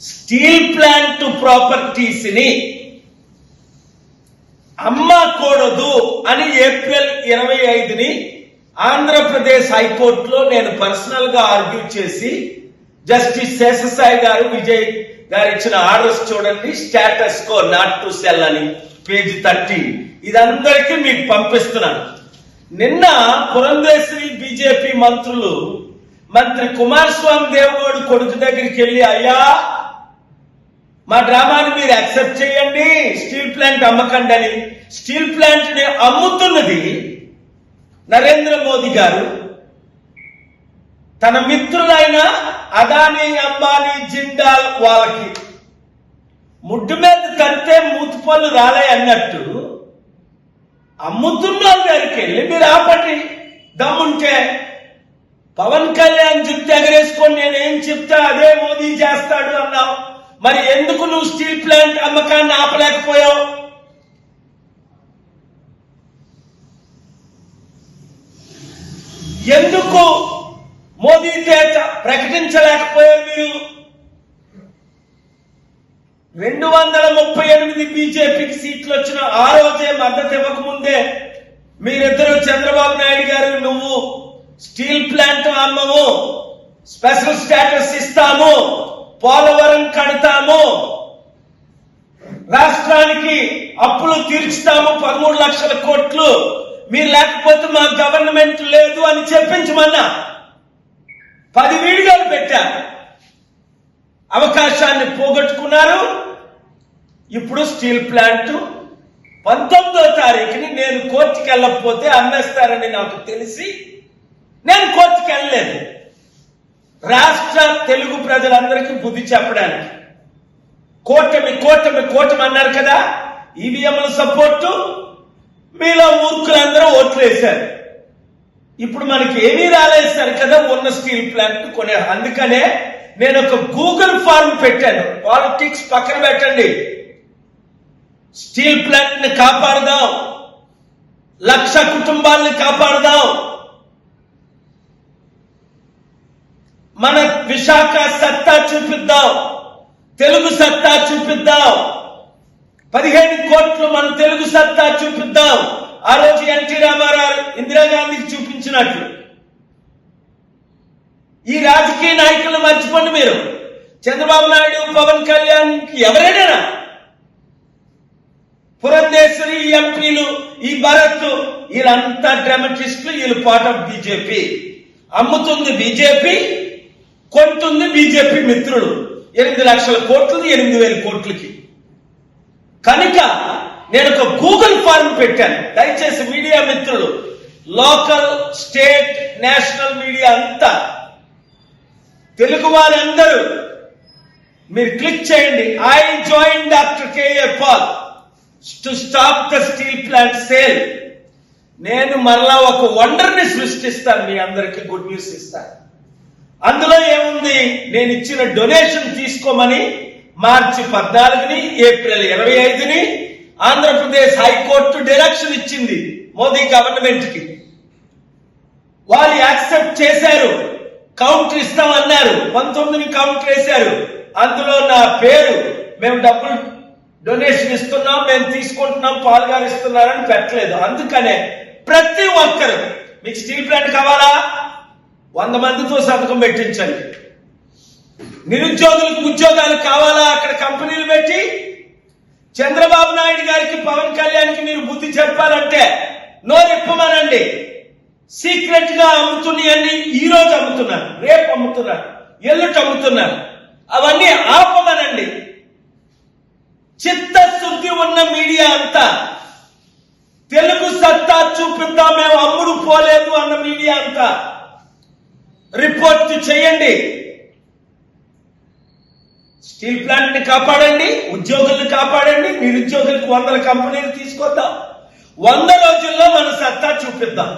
Steel plant ప్రాపర్టీస్ని అమ్మకూడదు అని April ఇరవై ఐదుని ఆంధ్రప్రదేశ్ హైకోర్టులో నేను పర్సనల్గా ఆర్గ్యూ చేసి జస్టిస్ శేషసాయి గారు విజయ్ గారు ఇచ్చిన ఆర్డర్స్ చూడండి status quo not to sell అని పేజీ థర్టీ. ఇదందరికీ మీకు పంపిస్తున్నాను. నిన్న పురంధేశ్వరి బీజేపీ మంత్రులు మంత్రి కుమారస్వామి దేవగౌడ్ కొడుకు దగ్గరికి వెళ్ళి అయ్యా మా డ్రామాని మీరు యాక్సెప్ట్ చేయండి. స్టీల్ ప్లాంట్ అమ్మకండి అని స్టీల్ ప్లాంట్ని అమ్ముతున్నది నరేంద్ర మోదీ గారు. తన మిత్రులైన అదానీ అంబానీ జిండాల్ వాళ్ళకి ముడ్డు మీద తంతే మూతుపళ్ళు రాలే అన్నట్టు అమ్ముతున్న వాళ్ళ దగ్గరికి వెళ్ళి మీరు ఆపటి దమ్ముంటే పవన్ కళ్యాణ్ జుట్టు ఎగరేసుకొని నేనేం చెప్తా అదే మోదీ చేస్తాడు అన్నావు. మరి ఎందుకు నువ్వు స్టీల్ ప్లాంట్ అమ్మకాన్ని ఆపలేకపోయావు? ఎందుకు మోదీ చేత ప్రకటించలేకపోయారు మీరు? రెండు వందల ముప్పై ఎనిమిది బీజేపీకి సీట్లు వచ్చిన ఆ రోజే మద్దతు ఇవ్వకముందే మీరిద్దరు చంద్రబాబు నాయుడు గారు నువ్వు స్టీల్ ప్లాంట్ అమ్మము స్పెషల్ స్టేటస్ ఇస్తాము. పోలవరం కడతాము. రాష్ట్రానికి అప్పులు తీర్చుతాము పదమూడు లక్షల కోట్లు. మీరు లేకపోతే మా గవర్నమెంట్ లేదు అని చెప్పించమన్నా. పది వీడియోలు పెట్టారు అవకాశాన్ని పోగొట్టుకున్నారు. ఇప్పుడు స్టీల్ ప్లాంట్. పంతొమ్మిదో తారీఖుని నేను కోర్టుకి వెళ్ళకపోతే అమ్మేస్తారని నాకు తెలిసి నేను కోర్టుకి వెళ్ళలేదు రాష్ట్ర తెలుగు ప్రజలందరికీ బుద్ధి చెప్పడానికి. కూటమి కూటమి కూటమి అన్నారు కదా ఈవీఎంల సపోర్టు మీలో మూర్ఖులందరూ ఓట్లు వేశారు. ఇప్పుడు మనకి ఏమీ రాలేస్తారు కదా ఉన్న స్టీల్ ప్లాంట్ కొనే అందుకనే నేను ఒక గూగుల్ ఫార్మ్ పెట్టాను. పాలిటిక్స్ పక్కన పెట్టండి. స్టీల్ ప్లాంట్ని కాపాడదాం. లక్ష కుటుంబాలను కాపాడదాం. మన విశాఖ సత్తా చూపిద్దాం. తెలుగు సత్తా చూపిద్దాం. పదిహేను కోట్లు మన తెలుగు సత్తా చూపిద్దాం. ఆ రోజు ఎన్టీ రామారావు ఇందిరాగాంధీకి చూపించినట్లు. ఈ రాజకీయ నాయకులను మర్చిపోండి మీరు. చంద్రబాబు నాయుడు పవన్ కళ్యాణ్ ఎవరైనా. పురంధేశ్వరి ఈ ఎంపీలు ఈ భరత్ వీళ్ళంతా డ్రామటిస్టులు వీళ్ళు పార్ట్ ఆఫ్ బీజేపీ అమ్ముతుంది బీజేపీ కొంటుంది బీజేపీ మిత్రులు ఎనిమిది లక్షల కోట్లు ఎనిమిది వేల కోట్లకి. కనుక నేను ఒక గూగుల్ ఫార్మ్ పెట్టాను. దయచేసి మీడియా మిత్రులు లోకల్ స్టేట్ నేషనల్ మీడియా అంతా తెలుగు వారందరూ మీరు క్లిక్ చేయండి. I join doctor KA Paul to stop the steel plant sale. నేను మరలా ఒక వండర్ని సృష్టిస్తాను. మీ అందరికీ గుడ్ న్యూస్ ఇస్తాను. అందులో ఏముంది? నేను ఇచ్చిన డొనేషన్ తీసుకోమని మార్చి పద్నాలుగుని ఏప్రిల్ ఇరవై ఐదుని ఆంధ్రప్రదేశ్ హైకోర్టు డైరెక్షన్ ఇచ్చింది మోదీ గవర్నమెంట్కి వాళ్ళు యాక్సెప్ట్ చేశారు. కౌంటర్ ఇస్తామన్నారు. పంతొమ్మిది కౌంటర్ వేశారు అందులో నా పేరు మేము డబ్బులు డొనేషన్ ఇస్తున్నాం మేము తీసుకుంటున్నాం పాలుగారు ఇస్తున్నారని పెట్టలేదు. అందుకనే ప్రతి ఒక్కరు మీకు స్టీల్ ప్లాంట్ కావాలా? వంద మందితో సంతకం పెట్టించండి. నిరుద్యోగులకు ఉద్యోగాలు కావాలా? అక్కడ కంపెనీలు పెట్టి చంద్రబాబు నాయుడు గారికి పవన్ కళ్యాణ్కి మీరు బుద్ధి చెప్పాలంటే నోరెప్పమనండి సీక్రెట్గా అమ్ముతున్నాయన్ని ఈ రోజు అమ్ముతున్నారు. రేపు అమ్ముతున్నారు. ఎల్లుటి అమ్ముతున్నారు. అవన్నీ ఆపమనండి. చిత్తశుద్ధి ఉన్న మీడియా అంతా తెలుగు సత్తా చూపిద్దాం మేము అమ్ముడు పోలేదు అన్న మీడియా అంతా. రిపోర్ట్ చేయండి. స్టీల్ ప్లాంట్ని కాపాడండి ఉద్యోగుల్ని కాపాడండి నిరుద్యోగులకు వందల కంపెనీలు తీసుకొద్దాం. వంద రోజుల్లో మన సత్తా చూపిద్దాం.